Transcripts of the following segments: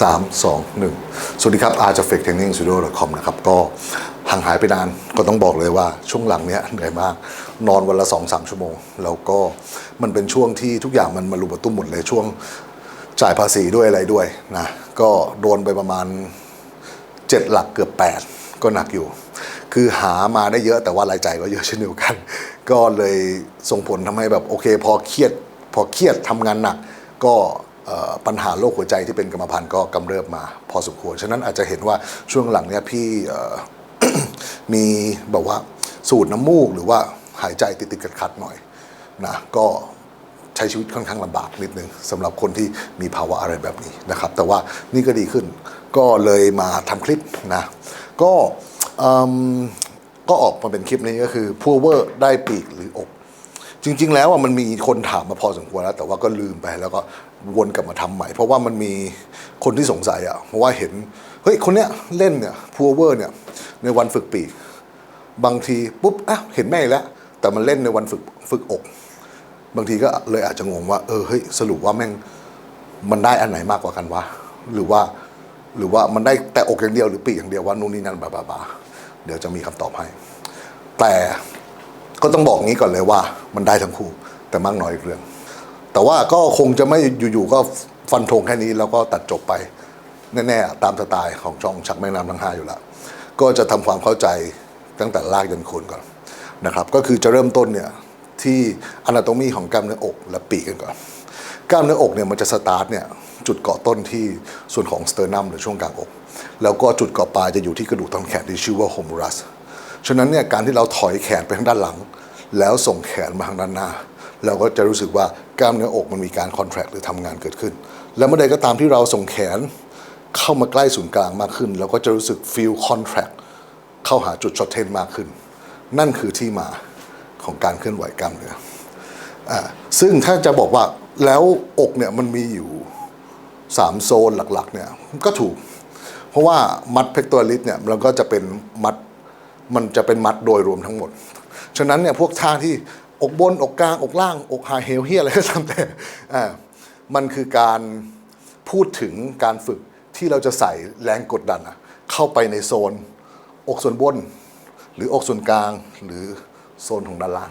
3 2 1 สวัสดีครับ Art Effect Training Studio com นะครับ ก็ห่างหายไปนานก็ต้องบอกเลยว่าช่วงหลังเนี้ยเหนื่อยมาก นอนวันละ 2-3 ชั่วโมง แล้วก็มันเป็นช่วงที่ทุกอย่างมันมารุมมาตุ้มหมดเลยช่วงจ่ายภาษีด้วยอะไรด้วยนะก็โดนไปประมาณเจ็ดหลักเกือบแปดก็หนักอยู่ คือหามาได้เยอะแต่ว่ารายจ่ายก็เยอะเช่นเดียวกัน ก็เลยส่งผลทำให้แบบโอเค พอเครียดพอเครียดทำงานหนักก็ ปัญหาโรคหัวใจที่เป็นกรรมพันธุ์ก็กำเริบมาพอสมควร ฉะนั้นอาจจะเห็นว่าช่วงหลังเนี้ยพี่มีแบบว่าสูดน้ำมูกหรือว่าหายใจติดติดขัดขัดๆหน่อยนะก็ใช้ชีวิตค่อนข้างลำบากนิดนึงสำหรับคนที่มีภาวะอะไรแบบนี้นะครับ แต่ว่านี่ก็ดีขึ้นก็เลยมาทำคลิปนะก็เอิ่มก็ออกมาเป็นคลิปนี้ก็คือพัวเวอร์ได้ปีกหรืออก จริง ๆ แล้วอะมันมีคนถามมาพอสมควรแล้ว แต่ว่าก็ลืมไปแล้วก็วนกลับมาทำใหม่ เพราะว่ามันมีคนที่สงสัยอะเพราะว่าเห็นเฮ้ยคนเนี้ยเล่นเนี่ยพัวเวอร์เนี่ยในวันฝึกปีกบางทีปุ๊บอะเห็นแม่แล้ว แต่มันเล่นในวันฝึกฝึกอก บางทีก็เลยอาจจะงงว่า เออเฮ้ยสรุปว่าแม่งมันได้อันไหนมากกว่ากันวะหรือว่าหรือว่ามันได้แต่อกอย่างเดียวหรือปีกอย่างเดียวว่านู่นนี่นั่นบาบาบาเดี๋ยวจะมีคำตอบให้ แต่ ก็ต้องบอกงี้ก่อนเลยว่า มันได้ทั้งคู่ แต่มากน้อยอีกเรื่อง แต่ว่าก็คงจะไม่อยู่ๆก็ฟันธงแค่นี้แล้วก็ตัดจบไป แน่ๆตามสไตล์ของช่องชักแม่น้ำทั้งห้าอยู่แล้วก็จะทำความเข้าใจตั้งแต่ลากยันโคนก่อนนะครับ ก็คือจะเริ่มต้นเนี่ยที่อนาโตมีของกล้ามเนื้ออกและปีกกันก่อนกล้ามเนื้ออกเนี่ยมันจะสตาร์ทเนี่ยจุดเกาะต้นที่ส่วนของสเตอร์นัมหรือช่วงกลางอก แล้วก็จุดเกาะปลายจะอยู่ที่กระดูกต้นแขนที่ชื่อว่าโฮมูรัส ฉะนั้นเนี่ยการที่เราถอยแขนไปทางด้านหลัง แล้วส่งแขนมาทางด้านหน้า เราก็จะรู้สึกว่ากล้ามเนื้ออกมันมีการคอนแทรคหรือทำงานเกิดขึ้น แล้วเมื่อใดก็ตามที่เราส่งแขนเข้ามาใกล้ศูนย์กลางมากขึ้น เราก็จะรู้สึก feel contract เข้าหาจุดช็อตเทนมากขึ้น นั่นคือที่มาของการเคลื่อนไหวกล้ามเนื้ออซึ่งถ้าจะบอกว่าแล้วอกเนี่ยมันมีอยู่สามโซนหลักๆเนี่ยก็ถูก เพราะว่ามัดเพกตัวลิสเนี่ยมันก็จะเป็นมัด มันจะเป็นมัดโดยรวมทั้งหมด ฉะนั้นเนี่ยพวกท่าที่อกบนอกกลางอกล่าง อกไฮเฮลเฮียอะไรก็ตามแต่อ่ามันคือการพูดถึงการฝึกที่เราจะใส่แรงกดดันอะเข้าไปในโซน อกส่วนบน หรืออกส่วนกลางหรือโซนของด้านล่าง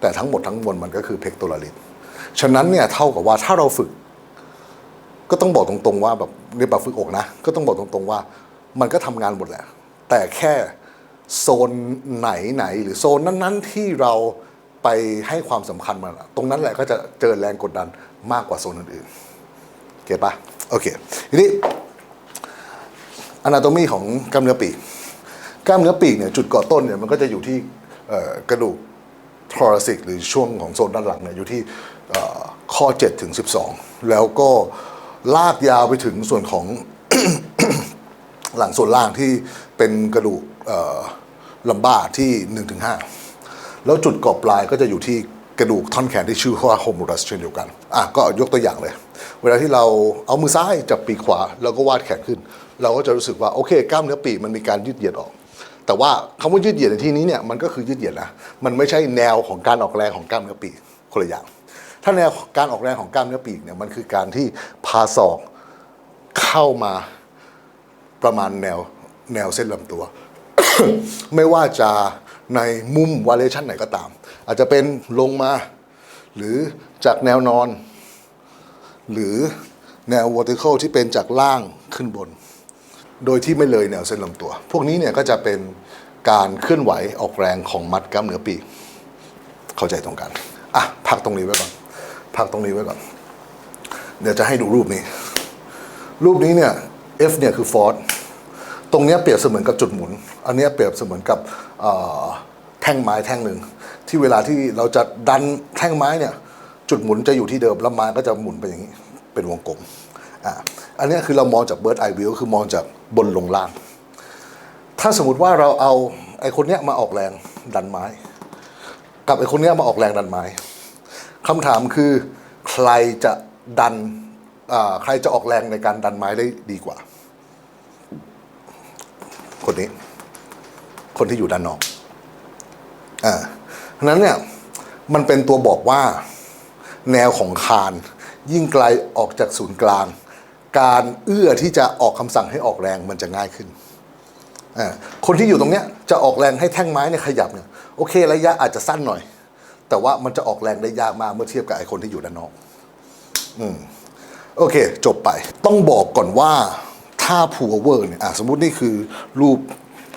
แต่ทั้งหมดทั้งมวลมันก็คือเพกตัวลิสฉะนั้นเนี่ยเท่ากับว่าถ้าเราฝึก ก็ต้องบอกตรงๆว่าแบบในแบบฝึกอกนะ ก็ต้องบอกตรงๆว่า มันก็ทำงานหมดแหละแต่แค่ โซนไหนไหนหรือโซนนั้น ๆ ที่เราไปให้ความสำคัญมันตรงนั้นแหละก็จะเจอแรงกดดันมากกว่าโซนอื่นๆเก็ตปะโอเคทีนี้อนาโตมีของกล้ามเนื้อปีกกล้ามเนื้อปีกเนี่ยจุดก่อต้นเนี่ยมันก็จะอยู่ที่กระดูกทอร์ซิกหรือช่วงของโซนด้านหลังเนี่ยอยู่ที่เอ่อข้อ7ถึง12 แล้วก็ลากยาวไปถึงส่วนของหลังส่วนล่างที่เป็นกระดูก ลำบ้าที่1ถึง5แล้วจุดกอบปลายก็จะอยู่ที่กระดูกท่อนแขนที่ชื่อว่าโฮมูรัสเช่นเดียวกัน อะก็ยกตัวอย่างเลย เวลาที่เราเอามือซ้ายจับปีกขวา แล้วก็วาดแขนขึ้น เราก็จะรู้สึกว่าโอเคกล้ามเนื้อปีกมันมีการยืดเหยียดออก แต่ว่าคำว่ายืดเหยียดในที่นี้เนี่ยมันก็คือยืดเหยียดนะ มันไม่ใช่แนวของการออกแรงของกล้ามเนื้อปีกคนละอย่าง ถ้าแนวการออกแรงของกล้ามเนื้อปีกเนี่ยมันคือการที่พาศอกเข้ามาประมาณแนวแนวเส้นลำตัว ไม่ว่าจะในมุมวาเลชันไหนก็ตาม อาจจะเป็นลงมา หรือจากแนวนอน หรือแนว vertical ที่เป็นจากล่างขึ้นบน โดยที่ไม่เลยแนวเส้นลำตัว พวกนี้เนี่ยก็จะเป็นการเคลื่อนไหวออกแรงของมัดกล้ามเนื้อปีกเข้าใจตรงกันอะพักตรงนี้ไว้ก่อนพักตรงนี้ไว้ก่อน เดี๋ยวจะให้ดูรูปนี้ รูปนี้เนี่ย F เนี่ยคือฟอร์ ตรงนี้เปรียบเสมือนกับจุดหมุน อันนี้เปรียบเสมือนกับแท่งไม้แท่งหนึ่งที่เวลาที่เราจะดันแท่งไม้เนี่ย จุดหมุนจะอยู่ที่เดิมแล้วไม้ก็จะหมุนไปอย่างนี้ เป็นวงกลมอะอันนี้คือเรามองจากเบิร์ดไอวิวคือมองจากบนลงล่าง ถ้าสมมติว่าเราเอาไอคนเนี้ยมาออกแรงดันไม้ กับไอคนเนี้ยมาออกแรงดันไม้คำถามคือใครจะดันใครจะออกแรงในการดันไม้ได้ดีกว่า คนนี้ คนที่อยู่ด้านนอกอ่าฉะนั้นเนี่ยมันเป็นตัวบอกว่าแนวของคาน ยิ่งไกลออกจากศูนย์กลาง การเอื้อที่จะออกคำสั่งให้ออกแรงมันจะง่ายขึ้นอ่าคนที่อยู่ตรงเนี้ยจะออกแรงให้แท่งไม้เนี่ยขยับเนี่ยโอเคระยะอาจจะสั้นหน่อย แต่ว่ามันจะออกแรงได้ยากมากเมื่อเทียบกับไอ้คนที่อยู่ด้านนอก อืมโอเค จบไป ต้องบอกก่อนว่า ถ้าพูเวอร์เนี่ยสมมุตินี่คือรูป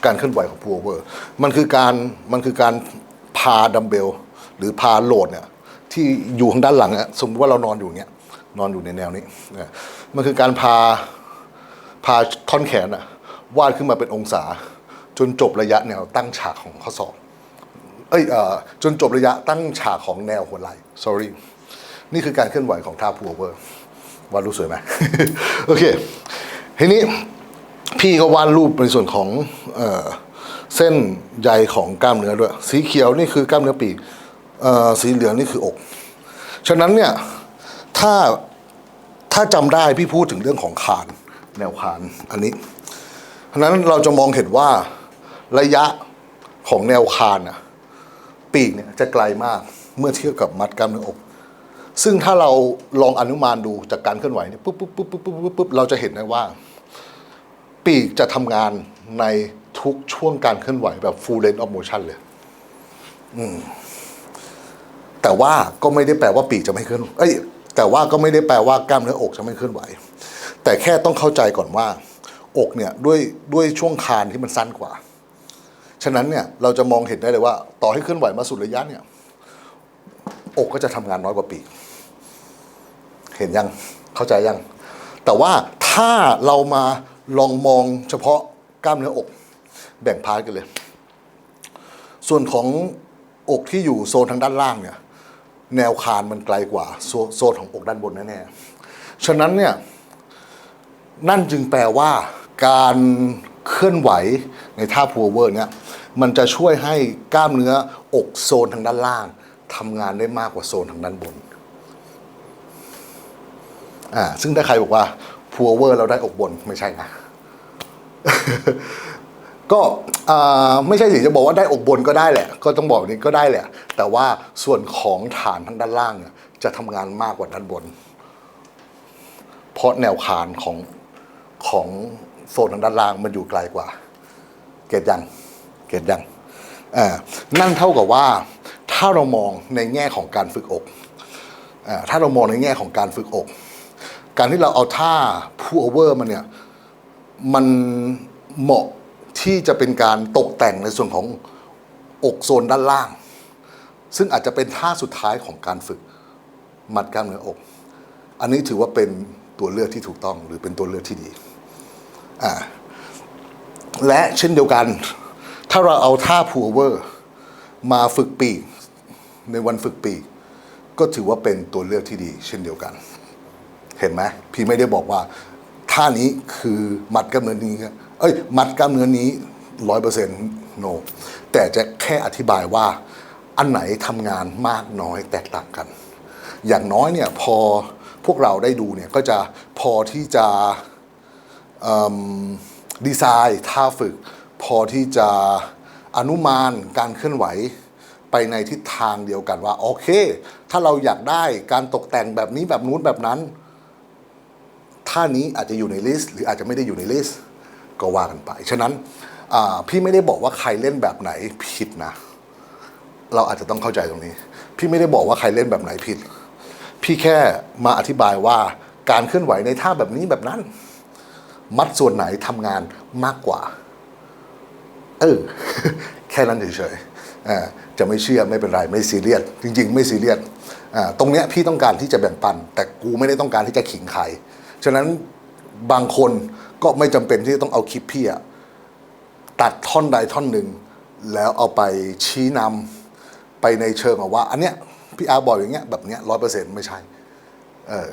การเคลื่อนไหวของพูเวอร์มันคือการมันคือการพาดัมเบล หรือพาโหลดเนี่ยที่อยู่ข้างด้านหลังเนี่ยสมมติว่าเรานอนอยู่เนี้ยนอนอยู่ในแนวนี้เนี่ยมันคือการพาพาท่อนแขนอะวาดขึ้นมาเป็นองศา จนจบระยะแนวตั้งฉากของข้อศอกเอ้ยเอ่อจนจบระยะตั้งฉากของแนวหัวไหล่ sorry นี่คือการเคลื่อนไหวของท่าพูเวอร์วาดรูปสวยไหมโอเค ทีนี้พี่ก็วาดรูปในส่วนของเออเส้นใยของกล้ามเนื้อด้วย สีเขียวนี่คือกล้ามเนื้อปีกสีเหลืองนี่คืออก ฉะนั้นเนี่ยถ้าถ้าจำได้พี่พูดถึงเรื่องของคานแนวคานอันนี้ฉะนั้นเราจะมองเห็นว่าระยะของแนวคานน่ะปีกเนี่ยจะไกลมากเมื่อเทียบกับมัดกล้ามเนื้ออก ซึ่งถ้าเราลองอนุมานดูจากการเคลื่อนไหวเนี่ยปุ๊บปุ๊บปุ๊บปุ๊บปุ๊บปุ๊บปุ๊บเราจะเห็นได้ว่า ปีกจะทำงานในทุกช่วงการเคลื่อนไหวแบบ full range of motion เลยแต่ว่าก็ไม่ได้แปลว่าปีกจะไม่เคลื่อนเอ้ยแต่ว่าก็ไม่ได้แปลว่ากล้ามเนื้ออกจะไม่เคลื่อนไหว แต่แค่ต้องเข้าใจก่อนว่า อกเนี่ยด้วยด้วยช่วงคานที่มันสั้นกว่า ฉะนั้นเนี่ยเราจะมองเห็นได้เลยว่า ต่อให้เคลื่อนไหวมาสุดระยะเนี่ย อกก็จะทำงานน้อยกว่าปีก เห็นยังเข้าใจยัง แต่ว่าถ้าเรามา ลองมองเฉพาะกล้ามเนื้ออก แบ่งพาร์ทกันเลย ส่วนของอกที่อยู่โซนทางด้านล่างเนี่ยแนวคานมันไกลกว่าโซโซนของอกด้านบนแน่ๆฉะนั้นเนี่ยนั่นจึงแปลว่าการเคลื่อนไหวในท่าพูเวอร์เนี่ยมันจะช่วยให้กล้ามเนื้ออกโซนทางด้านล่างทำงานได้มากกว่าโซนทางด้านบนอ่าซึ่งถ้าใครบอกว่า พูเวอร์เราได้อกบนไม่ใช่นะก็ไม่ใช่สิจะบอกว่าได้อกบนก็ได้แหละ ก็ต้องบอกนี้ก็ได้แหละ แต่ว่าส่วนของฐานทางด้านล่างจะทำงานมากกว่าด้านบน เพราะแนวคานของของโซนทางด้านล่างมันอยู่ไกลกว่า เกตยังเกตยังนั่นเท่ากับว่าถ้าเรามองในแง่ของการฝึกอกอถ้าเรามองในแง่ของการฝึกอก การที่เราเอาท่าพูโอเวอร์มันเนี่ย มันเหมาะที่จะเป็นการตกแต่งในส่วนของอกโซนด้านล่าง ซึ่งอาจจะเป็นท่าสุดท้ายของการฝึกมัดกล้ามเนื้ออก อันนี้ถือว่าเป็นตัวเลือกที่ถูกต้องหรือเป็นตัวเลือกที่ดีอ่าและเช่นเดียวกัน ถ้าเราเอาท่าพูเวอร์มาฝึกปีก ในวันฝึกปีก ก็ถือว่าเป็นตัวเลือกที่ดี เช่นเดียวกัน เห็นไหมพี่ไม่ได้บอกว่าท่านี้คือมัดกล้ามเนื้อนี้เอ้ย มัดกล้ามเนื้อนี้ร้อยเปอร์เซ็นต์โนแต่จะแค่อธิบายว่าอันไหนทำงานมากน้อยแตกต่างกัน อย่างน้อยเนี่ยพอพวกเราได้ดูเนี่ยก็จะพอที่จะดีไซน์ท่าฝึก พอที่จะอนุมานการเคลื่อนไหวไปในทิศทางเดียวกันว่า โอเค ถ้าเราอยากได้การตกแต่งแบบนี้แบบนู้นแบบนั้น ท่านี้อาจจะอยู่ในลิสต์หรืออาจจะไม่ได้อยู่ในลิสต์ก็ว่ากันไป ฉะนั้นพี่ไม่ได้บอกว่าใครเล่นแบบไหนผิดนะ เราอาจจะต้องเข้าใจตรงนี้ พี่ไม่ได้บอกว่าใครเล่นแบบไหนผิด พี่แค่มาอธิบายว่าการเคลื่อนไหวในท่าแบบนี้แบบนั้น มัดส่วนไหนทำงานมากกว่า เออ แค่นั้นเฉยๆจะไม่เชื่อไม่เป็นไรไม่ซีเรียสจริง ๆ ไม่ซีเรียสตรงเนี้ยพี่ต้องการที่จะแบ่งปัน แต่กูไม่ได้ต้องการที่จะขิงใคร ฉะนั้นบางคนก็ไม่จำเป็นที่จะต้องเอาคลิปพี่ตัดท่อนใดท่อนหนึ่ง แล้วเอาไปชี้นำไปในเชิงว่า อันเนี้ยพี่อาร์บอกอย่างเงี้ยแบบเนี้ยร้อยเปอร์เซ็นต์ไม่ใช่เออ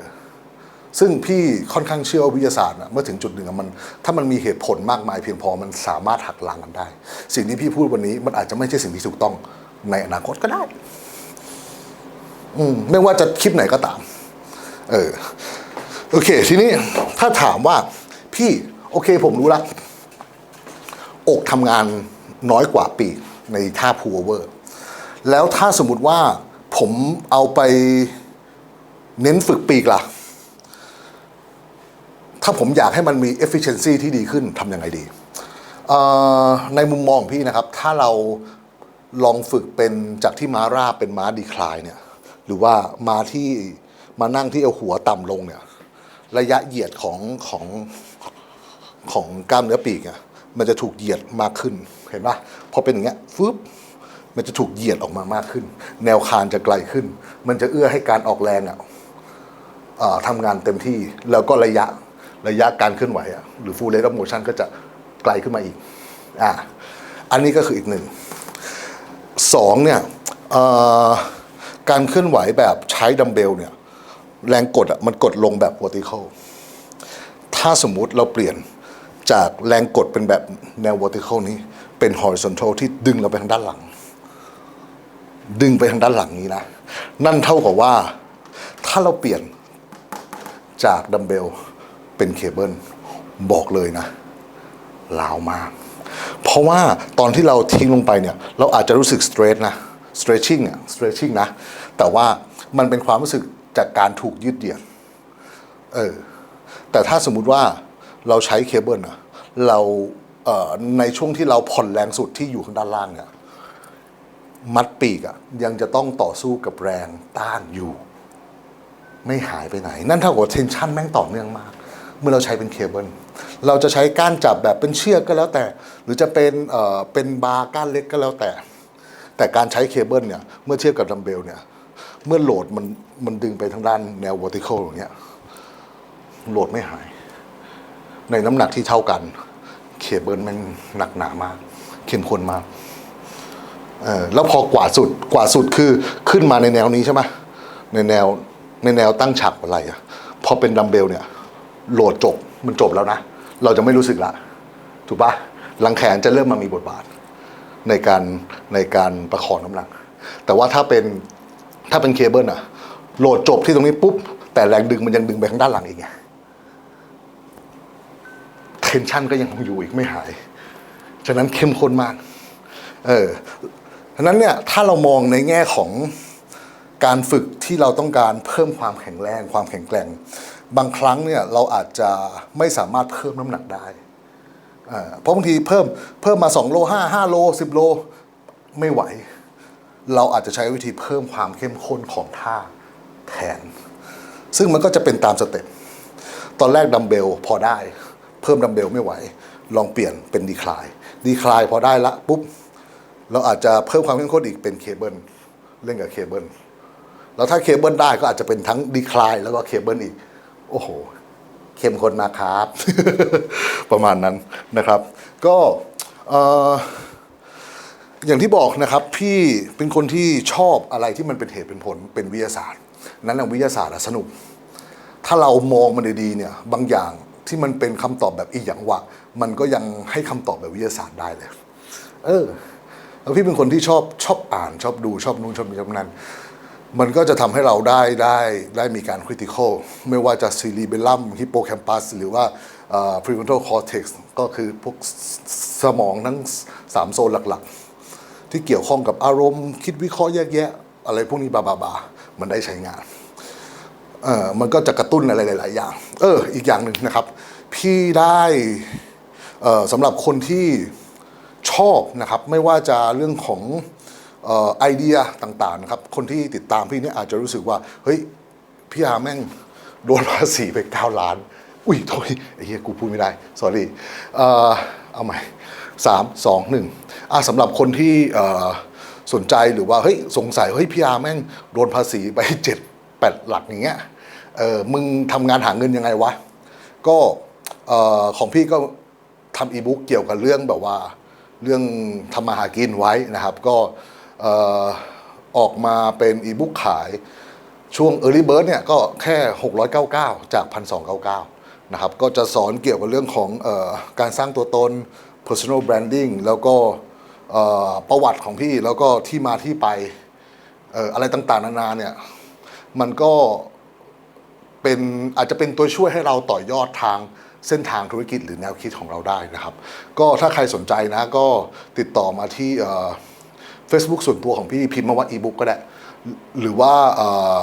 ซึ่งพี่ค่อนข้างเชื่อว่าวิทยาศาสตร์อะเมื่อถึงจุดหนึ่งมัน ถ้ามันมีเหตุผลมากมายเพียงพอมันสามารถหักล้างกันได้ สิ่งที่พี่พูดวันนี้มันอาจจะไม่ใช่สิ่งที่ถูกต้องในอนาคตก็ได้ อืมไม่ว่าจะคลิปไหนก็ตาม เออ โอเค ทีนี้ถ้าถามว่าพี่โอเคผมรู้ละอกทำงานน้อยกว่าปีในท่าพูเวอร์ แล้วถ้าสมมติว่าผมเอาไปเน้นฝึกปีกล่ะ ถ้าผมอยากให้มันมี efficiency ที่ดีขึ้นทำยังไงดี ในมุมมองของพี่นะครับ ถ้าเราลองฝึกเป็นจากที่ม้าราบเป็นม้าดีคลายเนี่ย หรือว่าม้าที่มานั่งที่เอาหัวต่ำลงเนี่ย ระยะเหยียดของของของกล้ามเนื้อปีกอะมันจะถูกเหยียดมากขึ้นเห็นปะพอเป็นอย่างเงี้ยฟึบมันจะถูกเหยียดออกมามากขึ้น แนวคานจะไกลขึ้น มันจะเอื้อให้การออกแรงอะเอ่อทำงานเต็มที่แล้วก็ระยะระยะการเคลื่อนไหวอะหรือ full range of motion ก็จะไกลขึ้นมาอีกอ่าอันนี้ก็คืออีกหนึ่งสองเนี่ยการเคลื่อนไหวแบบใช้ดัมเบลเนี่ย แรงกดอะมันกดลงแบบ vertical ถ้าสมมุติเราเปลี่ยนจากแรงกดเป็นแบบแนว vertical นี้เป็น horizontal ที่ดึงเราไปทางด้านหลัง ดึงไปทางด้านหลังนี้นะ นั่นเท่ากับว่า ถ้าเราเปลี่ยนจากดัมเบลเป็นเคเบิลบอกเลยนะลาวมาก เพราะว่าตอนที่เราทิ้งลงไปเนี่ย เราอาจจะรู้สึกสเตรทนะ stretching อะ stretching นะ แต่ว่ามันเป็นความรู้สึก จากการถูกยืดเหยียดเออแต่ถ้าสมมุติว่าเราใช้เคเบิลอะเราเในช่วงที่เราผ่อนแรงสุดที่อยู่ข้างด้านล่างเนี่ยมัดปีกอะยังจะต้องต่อสู้กับแรงต้านอยู่ ไม่หายไปไหน นั่นเท่ากับเทนชันแม่งต่อเนื่องมาก เมื่อเราใช้เป็นเคเบิลเราจะใช้ก้านจับแบบเป็นเชือกก็แล้วแต่ หรือจะเป็นเอ่อเป็นบาร์ก้านเล็กก็แล้วแต่ แต่การใช้เคเบิลเนี่ยเมื่อเทียบกับดัมเบลเนี่ย เมื่อโหลดมันมันดึงไปทางด้านแนว vertical อย่างเงี้ยโหลดไม่หาย ในน้ำหนักที่เท่ากัน เคเบิลม่งหนักหนามาก เข้มข้นมากเออแล้วพอกว่าสุดกว่าสุดคือขึ้นมาในแนวนี้ใช่ไหมในแนวในแนวตั้งฉากอะไรอะพอเป็นดัมเบลเนี่ย โหลดจบมันจบแล้วนะ เราจะไม่รู้สึกละ ถูกปะหลังแขนจะเริ่มมามีบทบาท ในการในการประคองน้ำหนัก แต่ว่าถ้าเป็น ถ้าเป็นเคเบิลอะโหลดจบที่ตรงนี้ปุ๊บ แต่แรงดึงมันยังดึงไปข้างด้านหลังอีกไงเทนชันก็ยังคงอยู่อีกไม่หาย ฉะนั้นเข้มข้นมาก เออฉะนั้นเนี่ยถ้าเรามองในแง่ของการฝึกที่เราต้องการเพิ่มความแข็งแรง ความแข็งแกร่ง บางครั้งเนี่ยเราอาจจะไม่สามารถเพิ่มน้ำหนักได้ เพราะบางทีเพิ่มเพิ่มมา 2 โล5 5โล10 โลไม่ไหว เราอาจจะใช้วิธีเพิ่มความเข้มข้นของท่าแทน ซึ่งมันก็จะเป็นตามสเต็ปตอนแรกดัมเบลพอได้ เพิ่มดัมเบลไม่ไหว ลองเปลี่ยนเป็นดีคลายดีคลายพอได้ละปุ๊บเราอาจจะเพิ่มความเข้มข้นอีกเป็นเคเบิลเล่นกับเคเบิลแล้วถ้าเคเบิลได้ก็อาจจะเป็นทั้งดีคลายแล้วก็เคเบิลอีก โอ้โหเข้มข้นมากครับ ประมาณนั้นนะครับ ก็เอ่อ อย่างที่บอกนะครับพี่เป็นคนที่ชอบอะไรที่มันเป็นเหตุเป็นผลเป็นวิทยาศาสตร์ นั้นนะวิทยาศาสตร์สนุก ถ้าเรามองมันดีๆเนี่ยบางอย่างที่มันเป็นคำตอบแบบอีกอย่างวะมันก็ยังให้คำตอบแบบวิทยาศาสตร์ได้เลย เออแล้วพี่เป็นคนที่ชอบชอบอ่านชอบดูชอบนู้นชอบนี้ชอบนั้น มันก็จะทำให้เราได้ได้ได้มีการคริติคอลไม่ว่าจะซีรีเบลลัมฮิปโปแคมปัสหรือว่าพรีฟ r น n ลคอร์เท็กซ์ก็คือพวกสมองทั้งสามโซนหลักๆ ที่เกี่ยวข้องกับอารมณ์ คิดวิเคราะห์แยกแยะ อะไรพวกนี้บาบาบามันได้ใช้งานเออมันก็จะกระตุ้นอะไรหลาย ๆ อย่าง เออ อีกอย่างหนึ่งนะครับ พี่ได้เออสำหรับคนที่ชอบนะครับ ไม่ว่าจะเรื่องของเอ่อไอเดียต่างๆนะครับ คนที่ติดตามพี่เนี่ยอาจจะรู้สึกว่า เฮ้ย พี่อาแม่งโดนภาษีไปเก้าล้าน อุ้ยโทษไอ้เหี้ยกูพูดไม่ได้ sorry เออเอาใหม่สามสองหนึ่ง อะสำหรับคนที่สนใจหรือว่าเฮ้ยสงสัยเฮ้ยพี่อาแม่งโดนภาษีไปเจ็ดแปดหลักอย่างเงี้ยเออมึงทำงานหาเงินยังไงวะ ก็ของพี่ก็ทำอีบุ๊กเกี่ยวกับเรื่องแบบว่าเรื่องทำมาหากินไว้นะครับ ก็ออออกมาเป็นอีบุ๊กขายช่วง Early Bird เนี่ยก็แค่ 699 จาก 1,299 นะครับ ก็จะสอนเกี่ยวกับเรื่องของออการสร้างตัวตน personal branding แล้วก็ ประวัติของพี่แล้วก็ที่มาที่ไปอะไรต่างๆ นานาเนี่ยมันก็เป็นอาจจะเป็นตัวช่วยให้เราต่อยอดทางเส้นทางธุรกิจหรือแนวคิดของเราได้นะครับ ก็ถ้าใครสนใจนะก็ติดต่อมาที่เอ่อ Facebook ส่วนตัวของพี่พิมพ์มาว่าอีบุ๊กก็ได้ หรือว่าเอ่อ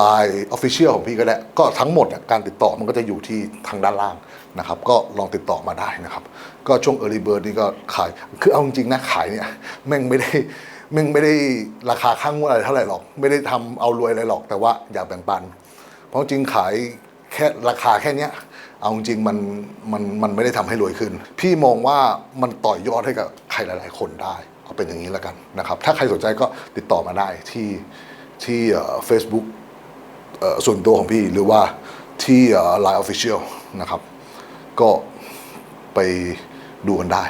Line Official ของพี่ก็ได้ ก็ทั้งหมดการติดต่อมันก็จะอยู่ที่ทางด้านล่าง นะครับก็ลองติดต่อมาได้นะครับ ก็ช่วง Early Bird นี่ก็ขาย คือเอาจริงๆนะขายเนี่ยแม่งไม่ได้แม่งไม่ได้ราคาข้างงวดอะไรเท่าไหร่หรอก ไม่ได้ทำเอารวยอะไรหรอกแต่ว่าอยากแบ่งปัน เพราะจริงขายแค่ราคาแค่เนี้ยเอาจริงมันมันมันไม่ได้ทำให้รวยขึ้น พี่มองว่ามันต่อยอดให้กับใครหลาย ๆ คนได้เอาเป็นอย่างนี้แล้วกันนะครับ ถ้าใครสนใจก็ติดต่อมาได้ที่ที่เฟซบุ๊กส่วนตัวของพี่หรือว่าที่ไลน์ออฟฟิเชียลนะครับ ก็ไปดูกันได้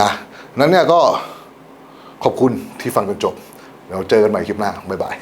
นะนั้นเนี่ยก็ขอบคุณที่ฟังจนจบ เราเจอกันใหม่คลิปหน้า บ๊ายบาย